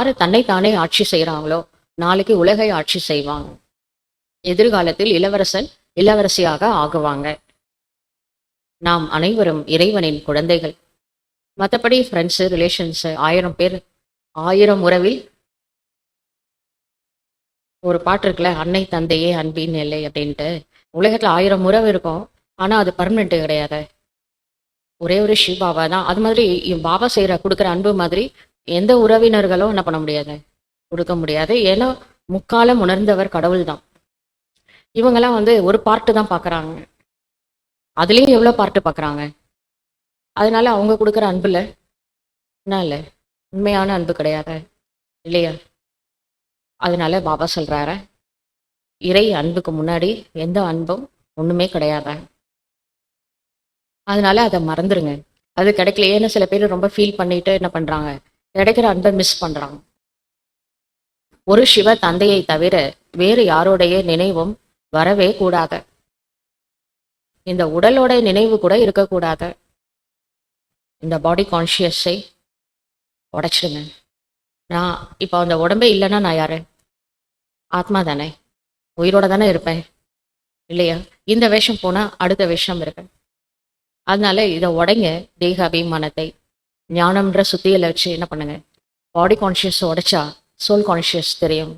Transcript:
யாரு தன்னைத்தானே ஆட்சி செய்கிறாங்களோ நாளைக்கு உலகை ஆட்சி செய்வாங்க. எதிர்காலத்தில் இளவரசன் இளவரசியாக ஆகுவாங்க. நாம் அனைவரும் இறைவனின் குழந்தைகள். மற்றபடி ஃப்ரெண்ட்ஸு ரிலேஷன்ஸு ஆயிரம் பேர். ஆயிரம் உறவில் ஒரு பாட்டு இருக்குல்ல அன்னை தந்தையே அன்பின் இல்லை அப்படின்ட்டு. உலகத்தில் ஆயிரம் உறவு இருக்கும் ஆனால் அது பர்மனெண்ட்டு கிடையாது. ஒரே ஒரு சிவாவா தான் அது மாதிரி பாபா செய்கிற கொடுக்குற அன்பு மாதிரி எந்த உறவினர்களும் என்ன பண்ண முடியாது? கொடுக்க முடியாது. ஏன்னா முக்காலம் உணர்ந்தவர் கடவுள் தான் இவங்கெல்லாம் வந்து ஒரு பார்ட்டு தான் பார்க்குறாங்க அதுலேயும் எவ்வளோ பார்ட்டு பார்க்குறாங்க அதனால அவங்க கொடுக்குற அன்புல என்ன இல்லை? உண்மையான அன்பு கிடையாது. இல்லையா? அதனால பாபா சொல்கிறாரு இறை அன்புக்கு முன்னாடி எந்த அன்பும் ஒன்றுமே கிடையாது. அதனால அதை மறந்துருங்க. அது கிடைக்கலையேன்னு சில பேர் ரொம்ப ஃபீல் பண்ணிட்டு என்ன பண்ணுறாங்க கிடைக்கிற அன்பை மிஸ் பண்றாங்க. ஒரு சிவ தந்தையை தவிர வேறு யாரோடைய நினைவும் வரவே கூடாது. இந்த உடலோட நினைவு கூட இருக்கக்கூடாது இந்த பாடி கான்ஷியஸை உடைச்சிடுங்க. நான் இப்போ அந்த உடம்பே இல்லைன்னா நான் யாரு? ஆத்மா தானே. உயிரோட தானே இருப்பேன். இல்லையா? இந்த வேஷம் போனால் அடுத்த வேஷம் இருக்கு. அதனால இதை உடைங்க தேக அபிமானத்தை ஞானம்ன்ற சுத்தியில வச்சு என்ன பண்ணுங்க? பாடி கான்ஷியஸ் உடைச்சா சோல் கான்ஷியஸ் தெரியும்.